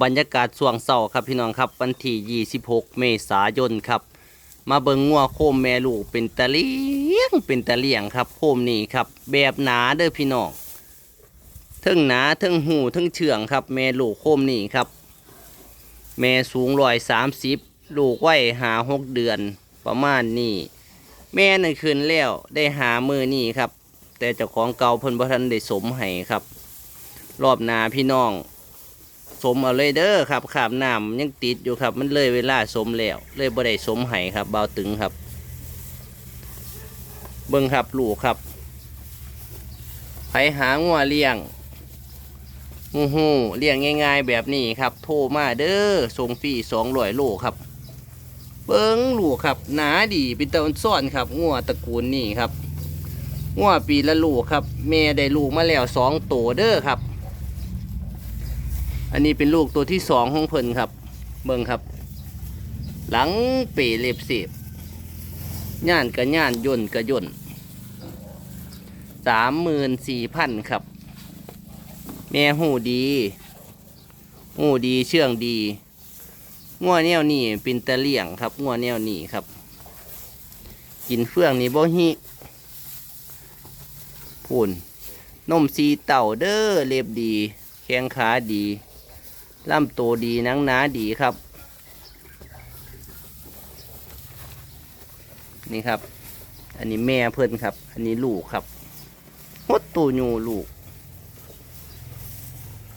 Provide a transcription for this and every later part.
บรรยากาศช่วงเช้าครับพี่น้องครับวันที่26 เมษายนครับ มาเบิงงัวโคมแม่ลูกเป็นตะเลียงเป็นตะเลียงครับโคมนี่ครับ แบบหนาเด้อพี่น้องเทึงหนาเทึงหูเทึงเชื่องครับ แม่ลูกโคมนี่ครับ แม่สูงร้อยสามสิบลูกไว้หาหกเดือนประมาณนี้แม่นั่นคืนแล้วได้หามือนี่ครับ แต่เจ้าของเก่าเพิ่นบ่ทันได้สมให้ครับ รอบหนาพี่น้อง สมเอาเลยเด้อครับขามน้ำยังติดอยู่ครับ มันเลยเวลาสมแล้ว เลยบ่ได้สมให้ครับเบาตึงครับ เบิ่งครับลูกครับไปหางัวเลี้ยงหูหูเลี้ยงง่าย ๆ แบบนี้ครับ โทรมาเด้อส่งฟรีสองร้อยโลครับ เบิ้งลูกครับ หนาดีเป็นตะวันซ่อนครับงัวตระกูลนี่ครับงัวปีละลูกครับ แม่ได้ลูกมาแล้วสองตัวเด้อครับ อันนี้เป็นลูกตัวที่สองของเพิ่นครับ เบิ่งครับ หลังเป๋เล็บเสียบย่านกับย่านย่นกับย่นสามหมื่นสี่พันครับ แม่หูดีหูดีเชื่องดีงัวแนวนี่เป็นตะเลี่ยงครับงัวแนวนี่ครับ กินเฟื่องนี่บ่ฮิพูนนมสีเต่าเด้อเล็บดี แข้งขาดี ล่ำตัวดีนังหนาดีครับ นี่ครับ อันนี้แม่เพื่อนครับ อันนี้ลูกครับฮดตัวยูลูก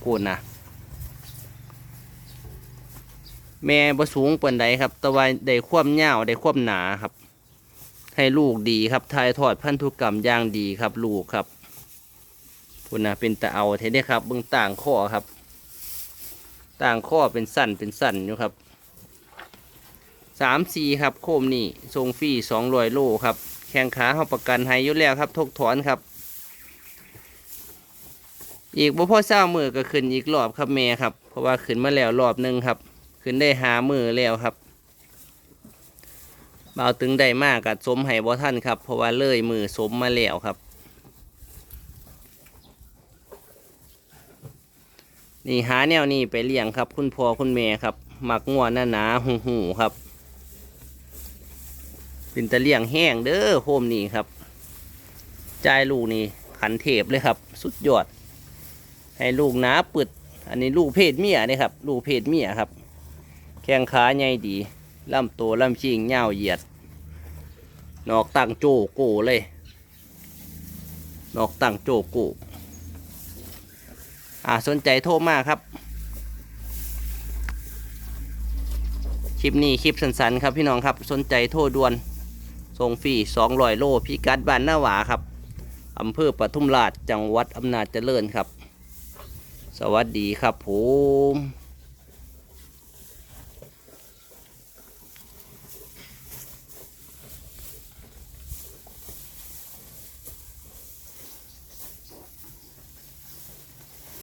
กูนนะแม่บ่สูงเปานใดครับ แต่ว่าได้ความยาได้ความหนาครับ ให้ลูกดีครับทายทอดพันธุกรรมอย่างดีครับ ลูกครับพูนนะเป็นตะเอาเท่ได้ครับเบื้องต่างข้อครับ ต่างข้อเป็นสั้นเป็นสั้นอยู่ครับสามสี่ครับโคมนี่ทรงฟรีสองรอยโลครับแข้งขาเขาประกันให้อยู่แล้วครับทกถอนครับ อีกบ่พ่อเศร้ามือก็ขึ้นอีกรอบครับแม่ครับ เพราะว่าขึ้นมาแล้วรอบหนึงครับ ขึ้นได้หามือแล้วครับเบาตึงได้มากกับสมให้บ่ท่านครับ เพราะว่าเลยมือสมมาแล้วครับ นี่หาแนวนี้ไปเลี้ยงครับ คุณพ่อคุณแม่ครับหมักงัวหน้าหนาหูหูครับ เป็นตะเลี้ยงแห้งเด้อโฮมนี่ครับจ่ายลูกนี่ขันเทพเลยครับ สุดยอด ให้ลูกหนาปึด อันนี้ลูกเพศเมียนี่ครับ ลูกเพศเมียครับ แข้งขาใหญ่ดีลำตัวลำชิงเงาเหยียด นอกตั้งโจโก้เลย นอกตั้งโจโก้ อ่าสนใจโทรมาครับ คลิปนี้คลิปสั้นๆครับพี่น้องครับสนใจโทรด่วนส่งฟรี200 โลพิกัดบ้านหน้าหวาครับอำเภอปทุมราชจังหวัดอำนาจเจริญครับ สวัสดีครับผม